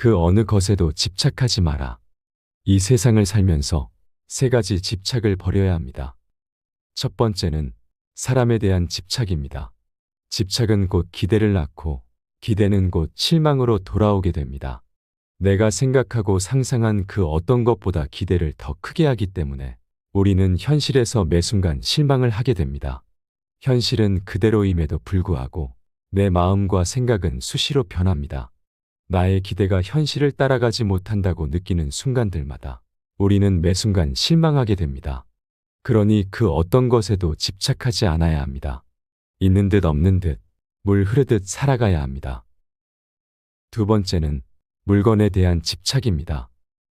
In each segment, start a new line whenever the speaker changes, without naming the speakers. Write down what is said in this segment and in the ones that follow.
그 어느 것에도 집착하지 마라. 이 세상을 살면서 세 가지 집착을 버려야 합니다. 첫 번째는 사람에 대한 집착입니다. 집착은 곧 기대를 낳고 기대는 곧 실망으로 돌아오게 됩니다. 내가 생각하고 상상한 그 어떤 것보다 기대를 더 크게 하기 때문에 우리는 현실에서 매 순간 실망을 하게 됩니다. 현실은 그대로임에도 불구하고 내 마음과 생각은 수시로 변합니다. 나의 기대가 현실을 따라가지 못한다고 느끼는 순간들마다 우리는 매 순간 실망하게 됩니다. 그러니 그 어떤 것에도 집착하지 않아야 합니다. 있는 듯 없는 듯, 물 흐르듯 살아가야 합니다. 두 번째는 물건에 대한 집착입니다.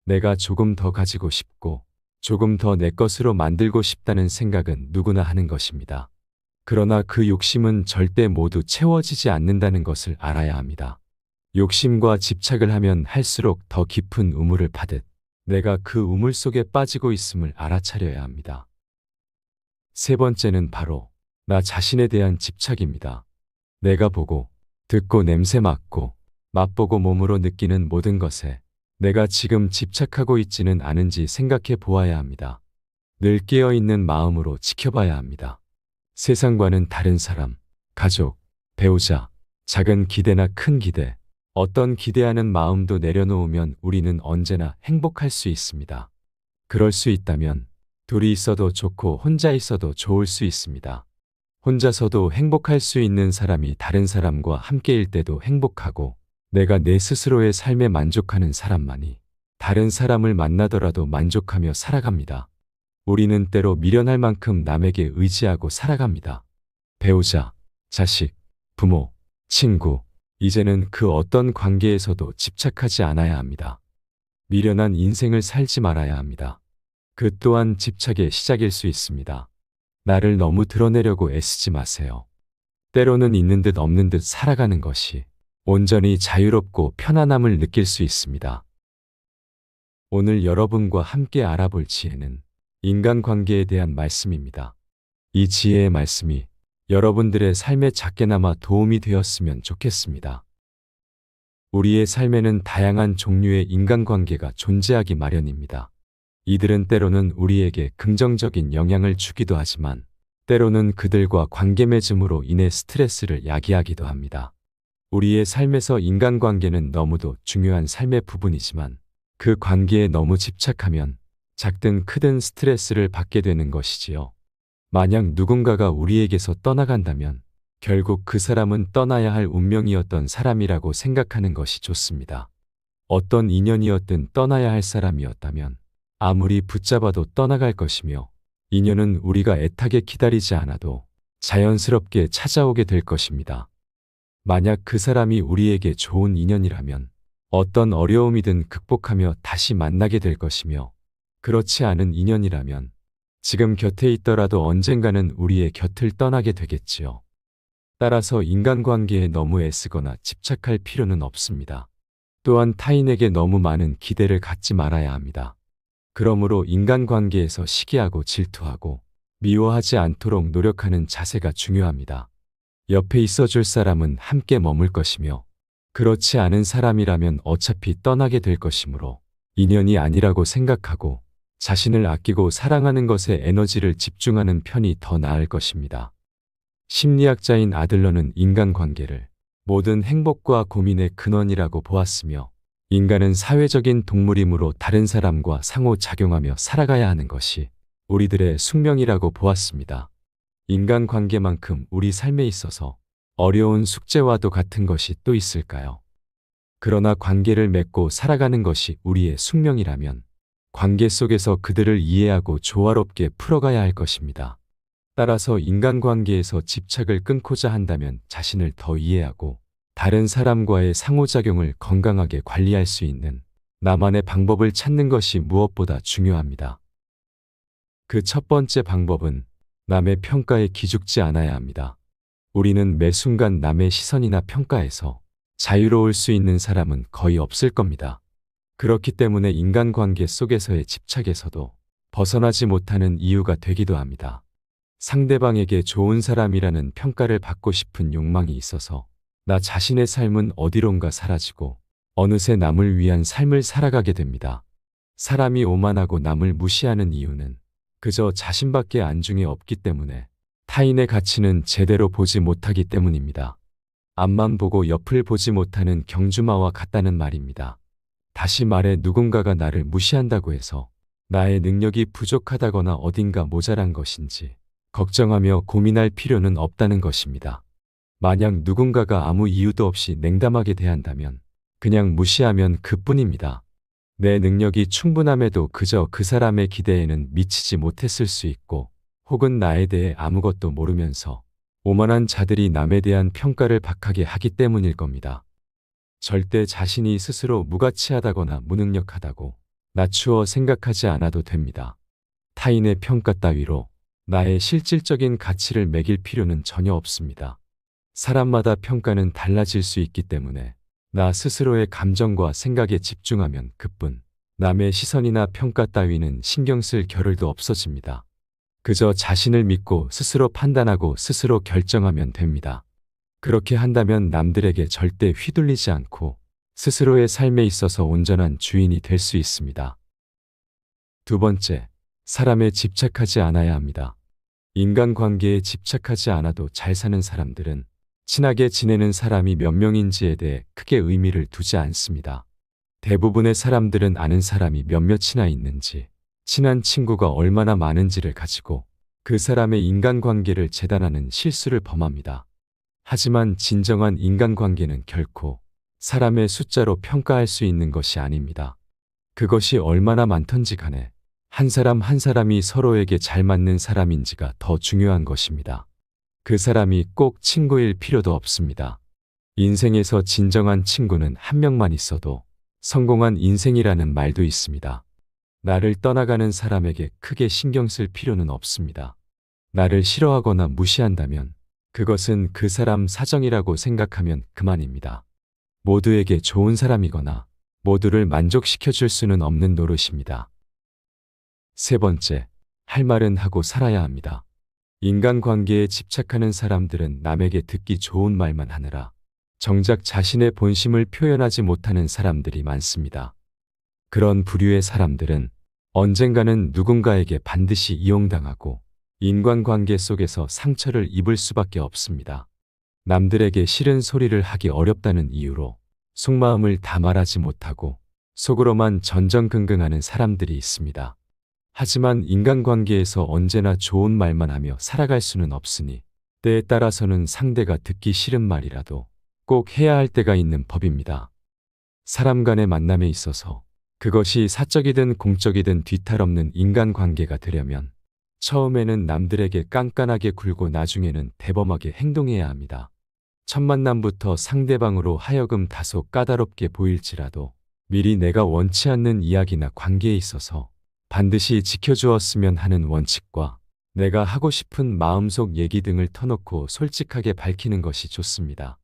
내가 조금 더 가지고 싶고 조금 더 내 것으로 만들고 싶다는 생각은 누구나 하는 것입니다. 그러나 그 욕심은 절대 모두 채워지지 않는다는 것을 알아야 합니다. 욕심과 집착을 하면 할수록 더 깊은 우물을 파듯 내가 그 우물 속에 빠지고 있음을 알아차려야 합니다. 세 번째는 바로 나 자신에 대한 집착입니다. 내가 보고, 듣고 냄새 맡고, 맛보고 몸으로 느끼는 모든 것에 내가 지금 집착하고 있지는 않은지 생각해 보아야 합니다. 늘 깨어있는 마음으로 지켜봐야 합니다. 세상과는 다른 사람, 가족, 배우자, 작은 기대나 큰 기대, 어떤 기대하는 마음도 내려놓으면 우리는 언제나 행복할 수 있습니다. 그럴 수 있다면 둘이 있어도 좋고 혼자 있어도 좋을 수 있습니다. 혼자서도 행복할 수 있는 사람이 다른 사람과 함께일 때도 행복하고 내가 내 스스로의 삶에 만족하는 사람만이 다른 사람을 만나더라도 만족하며 살아갑니다. 우리는 때로 미련할 만큼 남에게 의지하고 살아갑니다. 배우자, 자식, 부모, 친구, 이제는 그 어떤 관계에서도 집착하지 않아야 합니다. 미련한 인생을 살지 말아야 합니다. 그 또한 집착의 시작일 수 있습니다. 나를 너무 드러내려고 애쓰지 마세요. 때로는 있는 듯 없는 듯 살아가는 것이 온전히 자유롭고 편안함을 느낄 수 있습니다. 오늘 여러분과 함께 알아볼 지혜는 인간관계에 대한 말씀입니다. 이 지혜의 말씀이 여러분들의 삶에 작게나마 도움이 되었으면 좋겠습니다. 우리의 삶에는 다양한 종류의 인간관계가 존재하기 마련입니다. 이들은 때로는 우리에게 긍정적인 영향을 주기도 하지만 때로는 그들과 관계 맺음으로 인해 스트레스를 야기하기도 합니다. 우리의 삶에서 인간관계는 너무도 중요한 삶의 부분이지만 그 관계에 너무 집착하면 작든 크든 스트레스를 받게 되는 것이지요. 만약 누군가가 우리에게서 떠나간다면 결국 그 사람은 떠나야 할 운명이었던 사람이라고 생각하는 것이 좋습니다. 어떤 인연이었든 떠나야 할 사람이었다면 아무리 붙잡아도 떠나갈 것이며 인연은 우리가 애타게 기다리지 않아도 자연스럽게 찾아오게 될 것입니다. 만약 그 사람이 우리에게 좋은 인연이라면 어떤 어려움이든 극복하며 다시 만나게 될 것이며 그렇지 않은 인연이라면 지금 곁에 있더라도 언젠가는 우리의 곁을 떠나게 되겠지요. 따라서 인간관계에 너무 애쓰거나 집착할 필요는 없습니다. 또한 타인에게 너무 많은 기대를 갖지 말아야 합니다. 그러므로 인간관계에서 시기하고 질투하고 미워하지 않도록 노력하는 자세가 중요합니다. 옆에 있어줄 사람은 함께 머물 것이며 그렇지 않은 사람이라면 어차피 떠나게 될 것이므로 인연이 아니라고 생각하고 자신을 아끼고 사랑하는 것에 에너지를 집중하는 편이 더 나을 것입니다. 심리학자인 아들러는 인간관계를 모든 행복과 고민의 근원이라고 보았으며 인간은 사회적인 동물이므로 다른 사람과 상호작용하며 살아가야 하는 것이 우리들의 숙명이라고 보았습니다. 인간관계만큼 우리 삶에 있어서 어려운 숙제와도 같은 것이 또 있을까요? 그러나 관계를 맺고 살아가는 것이 우리의 숙명이라면 관계 속에서 그들을 이해하고 조화롭게 풀어가야 할 것입니다. 따라서 인간관계에서 집착을 끊고자 한다면 자신을 더 이해하고 다른 사람과의 상호작용을 건강하게 관리할 수 있는 나만의 방법을 찾는 것이 무엇보다 중요합니다. 그 첫 번째 방법은 남의 평가에 기죽지 않아야 합니다. 우리는 매 순간 남의 시선이나 평가에서 자유로울 수 있는 사람은 거의 없을 겁니다. 그렇기 때문에 인간관계 속에서의 집착에서도 벗어나지 못하는 이유가 되기도 합니다. 상대방에게 좋은 사람이라는 평가를 받고 싶은 욕망이 있어서 나 자신의 삶은 어디론가 사라지고 어느새 남을 위한 삶을 살아가게 됩니다. 사람이 오만하고 남을 무시하는 이유는 그저 자신밖에 안중에 없기 때문에 타인의 가치는 제대로 보지 못하기 때문입니다. 앞만 보고 옆을 보지 못하는 경주마와 같다는 말입니다. 다시 말해 누군가가 나를 무시한다고 해서 나의 능력이 부족하다거나 어딘가 모자란 것인지 걱정하며 고민할 필요는 없다는 것입니다. 만약 누군가가 아무 이유도 없이 냉담하게 대한다면 그냥 무시하면 그뿐입니다. 내 능력이 충분함에도 그저 그 사람의 기대에는 미치지 못했을 수 있고 혹은 나에 대해 아무것도 모르면서 오만한 자들이 남에 대한 평가를 박하게 하기 때문일 겁니다. 절대 자신이 스스로 무가치하다거나 무능력하다고 낮추어 생각하지 않아도 됩니다. 타인의 평가 따위로 나의 실질적인 가치를 매길 필요는 전혀 없습니다. 사람마다 평가는 달라질 수 있기 때문에 나 스스로의 감정과 생각에 집중하면 그뿐 남의 시선이나 평가 따위는 신경 쓸 겨를도 없어집니다. 그저 자신을 믿고 스스로 판단하고 스스로 결정하면 됩니다. 그렇게 한다면 남들에게 절대 휘둘리지 않고 스스로의 삶에 있어서 온전한 주인이 될 수 있습니다. 두 번째, 사람에 집착하지 않아야 합니다. 인간관계에 집착하지 않아도 잘 사는 사람들은 친하게 지내는 사람이 몇 명인지에 대해 크게 의미를 두지 않습니다. 대부분의 사람들은 아는 사람이 몇몇이나 있는지, 친한 친구가 얼마나 많은지를 가지고 그 사람의 인간관계를 재단하는 실수를 범합니다. 하지만 진정한 인간관계는 결코 사람의 숫자로 평가할 수 있는 것이 아닙니다. 그것이 얼마나 많던지 간에 한 사람 한 사람이 서로에게 잘 맞는 사람인지가 더 중요한 것입니다. 그 사람이 꼭 친구일 필요도 없습니다. 인생에서 진정한 친구는 한 명만 있어도 성공한 인생이라는 말도 있습니다. 나를 떠나가는 사람에게 크게 신경 쓸 필요는 없습니다. 나를 싫어하거나 무시한다면 그것은 그 사람 사정이라고 생각하면 그만입니다. 모두에게 좋은 사람이거나 모두를 만족시켜 줄 수는 없는 노릇입니다. 세 번째, 할 말은 하고 살아야 합니다. 인간관계에 집착하는 사람들은 남에게 듣기 좋은 말만 하느라 정작 자신의 본심을 표현하지 못하는 사람들이 많습니다. 그런 부류의 사람들은 언젠가는 누군가에게 반드시 이용당하고 인간관계 속에서 상처를 입을 수밖에 없습니다. 남들에게 싫은 소리를 하기 어렵다는 이유로 속마음을 다 말하지 못하고 속으로만 전전긍긍하는 사람들이 있습니다. 하지만 인간관계에서 언제나 좋은 말만 하며 살아갈 수는 없으니 때에 따라서는 상대가 듣기 싫은 말이라도 꼭 해야 할 때가 있는 법입니다. 사람 간의 만남에 있어서 그것이 사적이든 공적이든 뒤탈 없는 인간관계가 되려면 처음에는 남들에게 깐깐하게 굴고 나중에는 대범하게 행동해야 합니다. 첫 만남부터 상대방으로 하여금 다소 까다롭게 보일지라도 미리 내가 원치 않는 이야기나 관계에 있어서 반드시 지켜주었으면 하는 원칙과 내가 하고 싶은 마음속 얘기 등을 터놓고 솔직하게 밝히는 것이 좋습니다.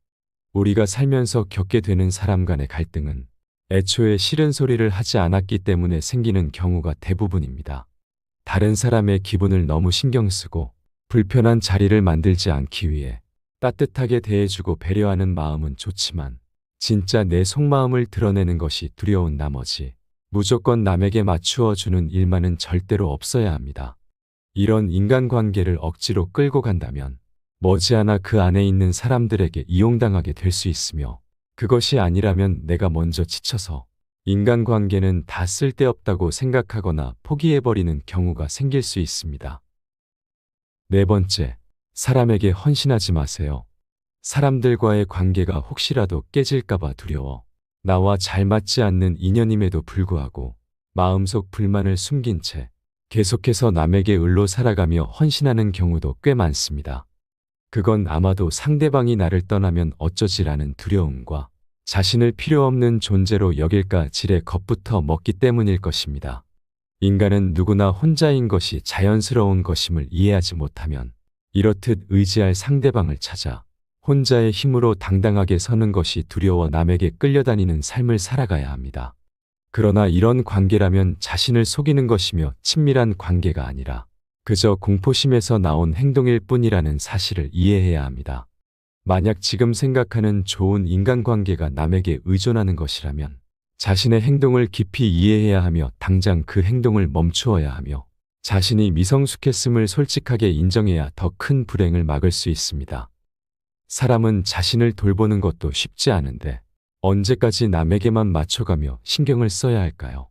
우리가 살면서 겪게 되는 사람 간의 갈등은 애초에 싫은 소리를 하지 않았기 때문에 생기는 경우가 대부분입니다. 다른 사람의 기분을 너무 신경 쓰고 불편한 자리를 만들지 않기 위해 따뜻하게 대해주고 배려하는 마음은 좋지만 진짜 내 속마음을 드러내는 것이 두려운 나머지 무조건 남에게 맞추어 주는 일만은 절대로 없어야 합니다. 이런 인간관계를 억지로 끌고 간다면 머지않아 그 안에 있는 사람들에게 이용당하게 될 수 있으며 그것이 아니라면 내가 먼저 지쳐서 인간관계는 다 쓸데없다고 생각하거나 포기해버리는 경우가 생길 수 있습니다. 네 번째, 사람에게 헌신하지 마세요. 사람들과의 관계가 혹시라도 깨질까봐 두려워 나와 잘 맞지 않는 인연임에도 불구하고 마음속 불만을 숨긴 채 계속해서 남에게 을로 살아가며 헌신하는 경우도 꽤 많습니다. 그건 아마도 상대방이 나를 떠나면 어쩌지라는 두려움과 자신을 필요 없는 존재로 여길까 질의 겁부터 먹기 때문일 것입니다. 인간은 누구나 혼자인 것이 자연스러운 것임을 이해하지 못하면 이렇듯 의지할 상대방을 찾아 혼자의 힘으로 당당하게 서는 것이 두려워 남에게 끌려다니는 삶을 살아가야 합니다. 그러나 이런 관계라면 자신을 속이는 것이며 친밀한 관계가 아니라 그저 공포심에서 나온 행동일 뿐이라는 사실을 이해해야 합니다. 만약 지금 생각하는 좋은 인간관계가 남에게 의존하는 것이라면 자신의 행동을 깊이 이해해야 하며 당장 그 행동을 멈추어야 하며 자신이 미성숙했음을 솔직하게 인정해야 더 큰 불행을 막을 수 있습니다. 사람은 자신을 돌보는 것도 쉽지 않은데 언제까지 남에게만 맞춰가며 신경을 써야 할까요?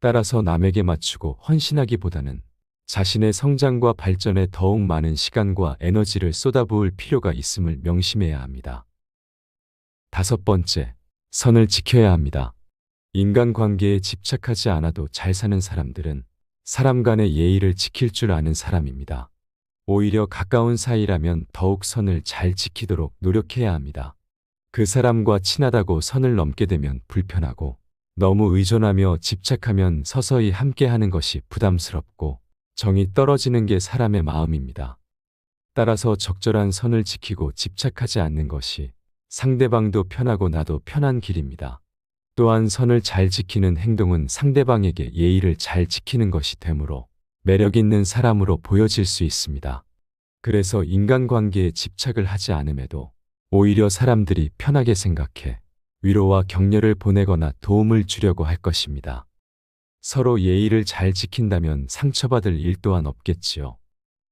따라서 남에게 맞추고 헌신하기보다는 자신의 성장과 발전에 더욱 많은 시간과 에너지를 쏟아부을 필요가 있음을 명심해야 합니다. 다섯 번째, 선을 지켜야 합니다. 인간관계에 집착하지 않아도 잘 사는 사람들은 사람 간의 예의를 지킬 줄 아는 사람입니다. 오히려 가까운 사이라면 더욱 선을 잘 지키도록 노력해야 합니다. 그 사람과 친하다고 선을 넘게 되면 불편하고 너무 의존하며 집착하면 서서히 함께 하는 것이 부담스럽고 정이 떨어지는 게 사람의 마음입니다. 따라서 적절한 선을 지키고 집착하지 않는 것이 상대방도 편하고 나도 편한 길입니다. 또한 선을 잘 지키는 행동은 상대방에게 예의를 잘 지키는 것이 되므로 매력 있는 사람으로 보여질 수 있습니다. 그래서 인간관계에 집착을 하지 않음에도 오히려 사람들이 편하게 생각해 위로와 격려를 보내거나 도움을 주려고 할 것입니다. 서로 예의를 잘 지킨다면 상처받을 일 또한 없겠지요.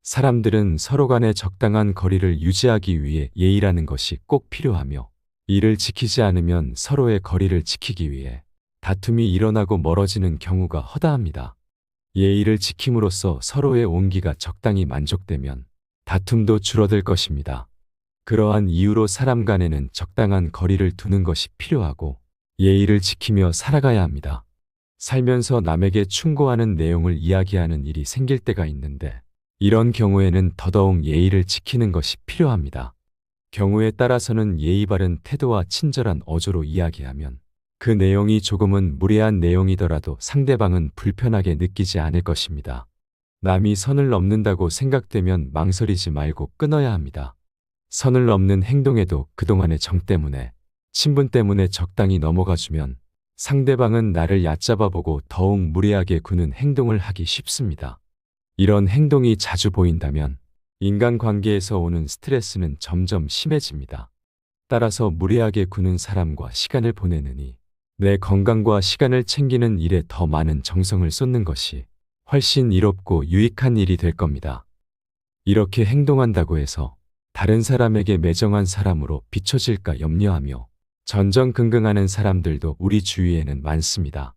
사람들은 서로 간의 적당한 거리를 유지하기 위해 예의라는 것이 꼭 필요하며 이를 지키지 않으면 서로의 거리를 지키기 위해 다툼이 일어나고 멀어지는 경우가 허다합니다. 예의를 지킴으로써 서로의 온기가 적당히 만족되면 다툼도 줄어들 것입니다. 그러한 이유로 사람 간에는 적당한 거리를 두는 것이 필요하고 예의를 지키며 살아가야 합니다. 살면서 남에게 충고하는 내용을 이야기하는 일이 생길 때가 있는데 이런 경우에는 더더욱 예의를 지키는 것이 필요합니다. 경우에 따라서는 예의 바른 태도와 친절한 어조로 이야기하면 그 내용이 조금은 무례한 내용이더라도 상대방은 불편하게 느끼지 않을 것입니다. 남이 선을 넘는다고 생각되면 망설이지 말고 끊어야 합니다. 선을 넘는 행동에도 그동안의 정 때문에 친분 때문에 적당히 넘어가주면 상대방은 나를 얕잡아 보고 더욱 무례하게 구는 행동을 하기 쉽습니다. 이런 행동이 자주 보인다면 인간관계에서 오는 스트레스는 점점 심해집니다. 따라서 무례하게 구는 사람과 시간을 보내느니 내 건강과 시간을 챙기는 일에 더 많은 정성을 쏟는 것이 훨씬 이롭고 유익한 일이 될 겁니다. 이렇게 행동한다고 해서 다른 사람에게 매정한 사람으로 비춰질까 염려하며 전전긍긍하는 사람들도 우리 주위에는 많습니다.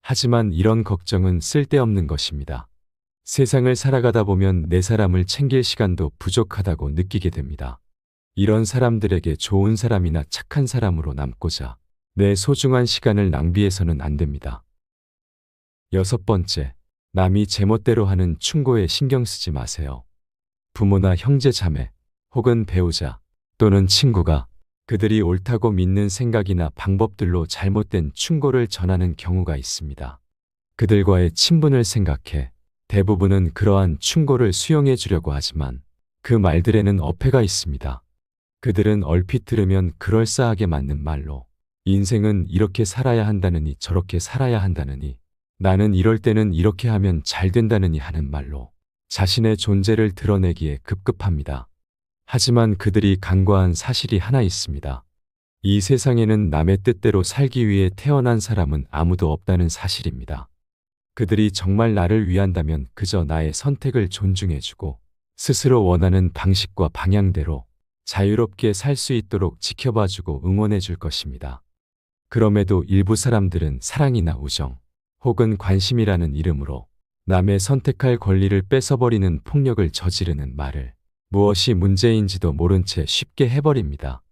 하지만 이런 걱정은 쓸데없는 것입니다. 세상을 살아가다 보면 내 사람을 챙길 시간도 부족하다고 느끼게 됩니다. 이런 사람들에게 좋은 사람이나 착한 사람으로 남고자 내 소중한 시간을 낭비해서는 안 됩니다. 여섯 번째, 남이 제멋대로 하는 충고에 신경 쓰지 마세요. 부모나 형제 자매 혹은 배우자 또는 친구가 그들이 옳다고 믿는 생각이나 방법들로 잘못된 충고를 전하는 경우가 있습니다. 그들과의 친분을 생각해 대부분은 그러한 충고를 수용해 주려고 하지만 그 말들에는 어폐가 있습니다. 그들은 얼핏 들으면 그럴싸하게 맞는 말로 인생은 이렇게 살아야 한다느니 저렇게 살아야 한다느니 나는 이럴 때는 이렇게 하면 잘 된다느니 하는 말로 자신의 존재를 드러내기에 급급합니다. 하지만 그들이 간과한 사실이 하나 있습니다. 이 세상에는 남의 뜻대로 살기 위해 태어난 사람은 아무도 없다는 사실입니다. 그들이 정말 나를 위한다면 그저 나의 선택을 존중해주고 스스로 원하는 방식과 방향대로 자유롭게 살 수 있도록 지켜봐주고 응원해줄 것입니다. 그럼에도 일부 사람들은 사랑이나 우정 혹은 관심이라는 이름으로 남의 선택할 권리를 뺏어버리는 폭력을 저지르는 말을 무엇이 문제인지도 모른 채 쉽게 해버립니다.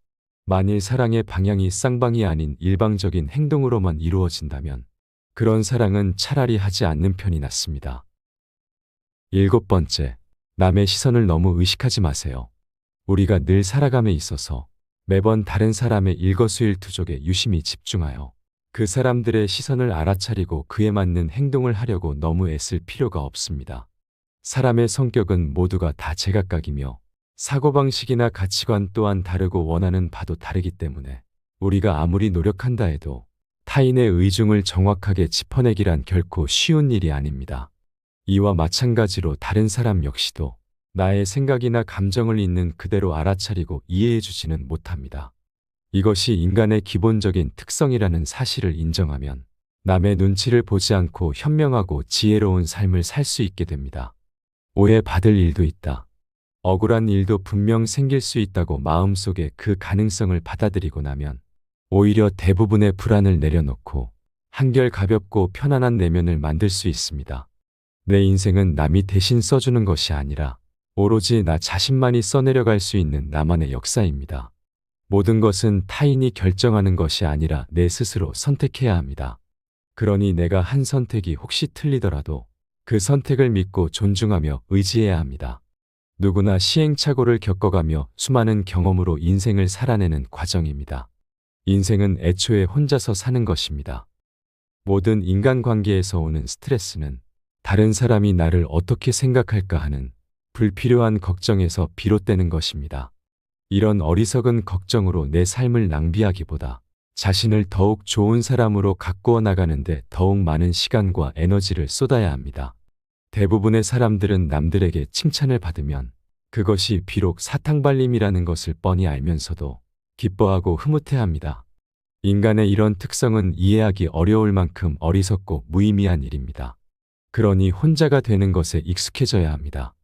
만일 사랑의 방향이 쌍방이 아닌 일방적인 행동으로만 이루어진다면 그런 사랑은 차라리 하지 않는 편이 낫습니다. 일곱 번째, 남의 시선을 너무 의식하지 마세요. 우리가 늘 살아감에 있어서 매번 다른 사람의 일거수일투족에 유심히 집중하여 그 사람들의 시선을 알아차리고 그에 맞는 행동을 하려고 너무 애쓸 필요가 없습니다. 사람의 성격은 모두가 다 제각각이며 사고방식이나 가치관 또한 다르고 원하는 바도 다르기 때문에 우리가 아무리 노력한다 해도 타인의 의중을 정확하게 짚어내기란 결코 쉬운 일이 아닙니다. 이와 마찬가지로 다른 사람 역시도 나의 생각이나 감정을 있는 그대로 알아차리고 이해해주지는 못합니다. 이것이 인간의 기본적인 특성이라는 사실을 인정하면 남의 눈치를 보지 않고 현명하고 지혜로운 삶을 살 수 있게 됩니다. 오해받을 일도 있다. 억울한 일도 분명 생길 수 있다고 마음속에 그 가능성을 받아들이고 나면 오히려 대부분의 불안을 내려놓고 한결 가볍고 편안한 내면을 만들 수 있습니다. 내 인생은 남이 대신 써주는 것이 아니라 오로지 나 자신만이 써내려갈 수 있는 나만의 역사입니다. 모든 것은 타인이 결정하는 것이 아니라 내 스스로 선택해야 합니다. 그러니 내가 한 선택이 혹시 틀리더라도 그 선택을 믿고 존중하며 의지해야 합니다. 누구나 시행착오를 겪어가며 수많은 경험으로 인생을 살아내는 과정입니다. 인생은 애초에 혼자서 사는 것입니다. 모든 인간관계에서 오는 스트레스는 다른 사람이 나를 어떻게 생각할까 하는 불필요한 걱정에서 비롯되는 것입니다. 이런 어리석은 걱정으로 내 삶을 낭비하기보다 자신을 더욱 좋은 사람으로 가꾸어 나가는데 더욱 많은 시간과 에너지를 쏟아야 합니다. 대부분의 사람들은 남들에게 칭찬을 받으면 그것이 비록 사탕발림이라는 것을 뻔히 알면서도 기뻐하고 흐뭇해 합니다. 인간의 이런 특성은 이해하기 어려울 만큼 어리석고 무의미한 일입니다. 그러니 혼자가 되는 것에 익숙해져야 합니다.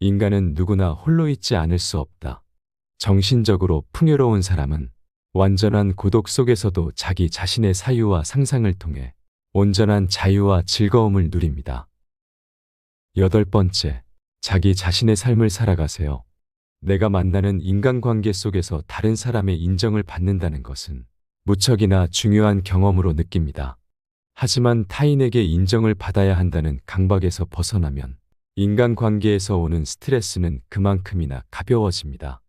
인간은 누구나 홀로 있지 않을 수 없다. 정신적으로 풍요로운 사람은 완전한 고독 속에서도 자기 자신의 사유와 상상을 통해 온전한 자유와 즐거움을 누립니다. 여덟 번째, 자기 자신의 삶을 살아가세요. 내가 만나는 인간관계 속에서 다른 사람의 인정을 받는다는 것은 무척이나 중요한 경험으로 느낍니다. 하지만 타인에게 인정을 받아야 한다는 강박에서 벗어나면 인간관계에서 오는 스트레스는 그만큼이나 가벼워집니다.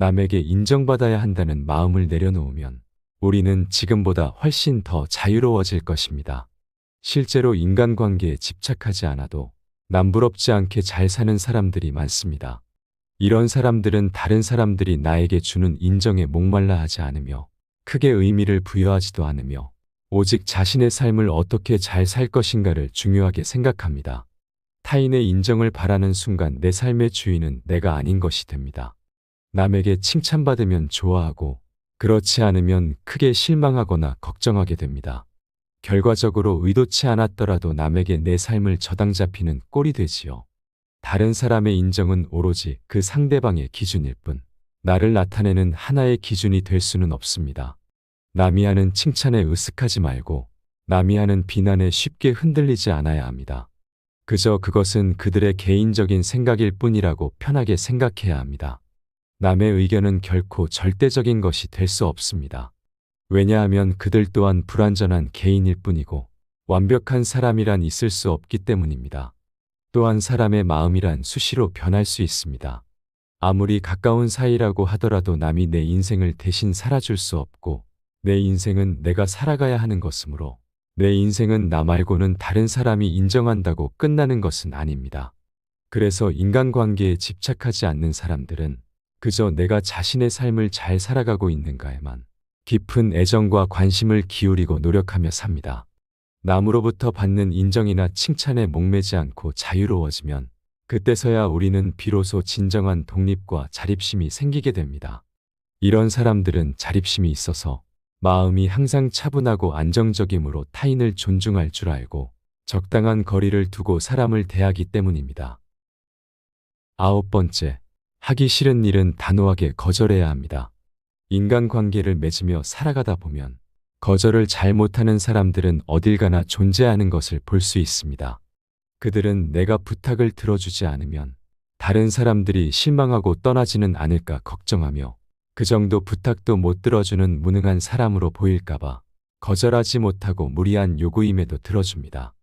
남에게 인정받아야 한다는 마음을 내려놓으면 우리는 지금보다 훨씬 더 자유로워질 것입니다. 실제로 인간관계에 집착하지 않아도 남부럽지 않게 잘 사는 사람들이 많습니다. 이런 사람들은 다른 사람들이 나에게 주는 인정에 목말라 하지 않으며 크게 의미를 부여하지도 않으며 오직 자신의 삶을 어떻게 잘 살 것인가를 중요하게 생각합니다. 타인의 인정을 바라는 순간 내 삶의 주인은 내가 아닌 것이 됩니다. 남에게 칭찬받으면 좋아하고 그렇지 않으면 크게 실망하거나 걱정하게 됩니다. 결과적으로 의도치 않았더라도 남에게 내 삶을 저당 잡히는 꼴이 되지요. 다른 사람의 인정은 오로지 그 상대방의 기준일 뿐, 나를 나타내는 하나의 기준이 될 수는 없습니다. 남이 하는 칭찬에 의식하지 말고, 남이 하는 비난에 쉽게 흔들리지 않아야 합니다. 그저 그것은 그들의 개인적인 생각일 뿐이라고 편하게 생각해야 합니다. 남의 의견은 결코 절대적인 것이 될 수 없습니다. 왜냐하면 그들 또한 불완전한 개인일 뿐이고 완벽한 사람이란 있을 수 없기 때문입니다. 또한 사람의 마음이란 수시로 변할 수 있습니다. 아무리 가까운 사이라고 하더라도 남이 내 인생을 대신 살아줄 수 없고 내 인생은 내가 살아가야 하는 것이므로 내 인생은 나 말고는 다른 사람이 인정한다고 끝나는 것은 아닙니다. 그래서 인간관계에 집착하지 않는 사람들은 그저 내가 자신의 삶을 잘 살아가고 있는가에만 깊은 애정과 관심을 기울이고 노력하며 삽니다. 남으로부터 받는 인정이나 칭찬에 목매지 않고 자유로워지면 그때서야 우리는 비로소 진정한 독립과 자립심이 생기게 됩니다. 이런 사람들은 자립심이 있어서 마음이 항상 차분하고 안정적이므로 타인을 존중할 줄 알고 적당한 거리를 두고 사람을 대하기 때문입니다. 아홉 번째, 하기 싫은 일은 단호하게 거절해야 합니다. 인간관계를 맺으며 살아가다 보면 거절을 잘 못하는 사람들은 어딜 가나 존재하는 것을 볼 수 있습니다. 그들은 내가 부탁을 들어주지 않으면 다른 사람들이 실망하고 떠나지는 않을까 걱정하며 그 정도 부탁도 못 들어주는 무능한 사람으로 보일까봐 거절하지 못하고 무리한 요구임에도 들어줍니다.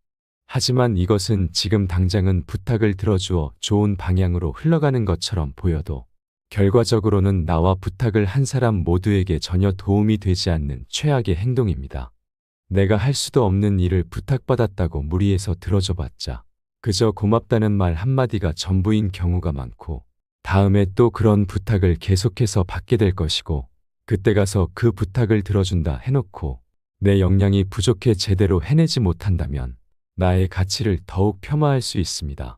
하지만 이것은 지금 당장은 부탁을 들어주어 좋은 방향으로 흘러가는 것처럼 보여도 결과적으로는 나와 부탁을 한 사람 모두에게 전혀 도움이 되지 않는 최악의 행동입니다. 내가 할 수도 없는 일을 부탁받았다고 무리해서 들어줘봤자 그저 고맙다는 말 한마디가 전부인 경우가 많고 다음에 또 그런 부탁을 계속해서 받게 될 것이고 그때 가서 그 부탁을 들어준다 해놓고 내 역량이 부족해 제대로 해내지 못한다면 나의 가치를 더욱 폄하할 수 있습니다.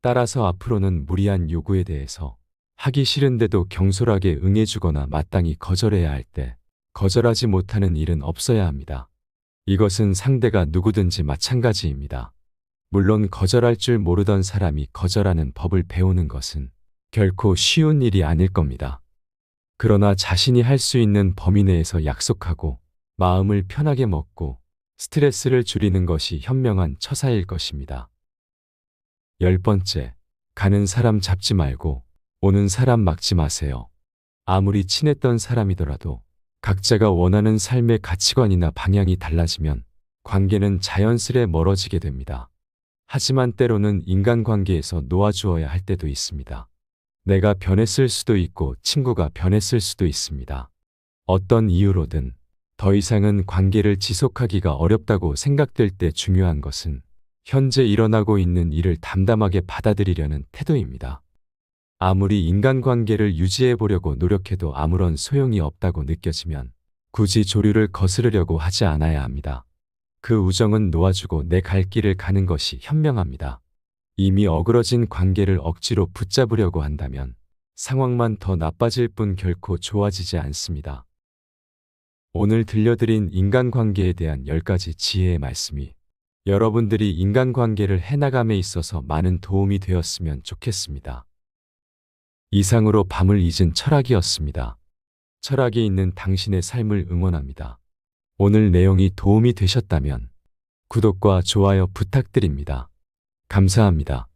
따라서 앞으로는 무리한 요구에 대해서 하기 싫은데도 경솔하게 응해주거나 마땅히 거절해야 할 때 거절하지 못하는 일은 없어야 합니다. 이것은 상대가 누구든지 마찬가지입니다. 물론 거절할 줄 모르던 사람이 거절하는 법을 배우는 것은 결코 쉬운 일이 아닐 겁니다. 그러나 자신이 할 수 있는 범위 내에서 약속하고 마음을 편하게 먹고 스트레스를 줄이는 것이 현명한 처사일 것입니다. 열 번째, 가는 사람 잡지 말고 오는 사람 막지 마세요. 아무리 친했던 사람이더라도 각자가 원하는 삶의 가치관이나 방향이 달라지면 관계는 자연스레 멀어지게 됩니다. 하지만 때로는 인간관계에서 놓아주어야 할 때도 있습니다. 내가 변했을 수도 있고 친구가 변했을 수도 있습니다. 어떤 이유로든 더 이상은 관계를 지속하기가 어렵다고 생각될 때 중요한 것은 현재 일어나고 있는 일을 담담하게 받아들이려는 태도입니다. 아무리 인간관계를 유지해 보려고 노력해도 아무런 소용이 없다고 느껴지면 굳이 조류를 거스르려고 하지 않아야 합니다. 그 우정은 놓아주고 내 갈 길을 가는 것이 현명합니다. 이미 어그러진 관계를 억지로 붙잡으려고 한다면 상황만 더 나빠질 뿐 결코 좋아지지 않습니다. 오늘 들려드린 인간관계에 대한 10가지 지혜의 말씀이 여러분들이 인간관계를 해나감에 있어서 많은 도움이 되었으면 좋겠습니다. 이상으로 밤을 잊은 철학이었습니다. 철학이 있는 당신의 삶을 응원합니다. 오늘 내용이 도움이 되셨다면 구독과 좋아요 부탁드립니다. 감사합니다.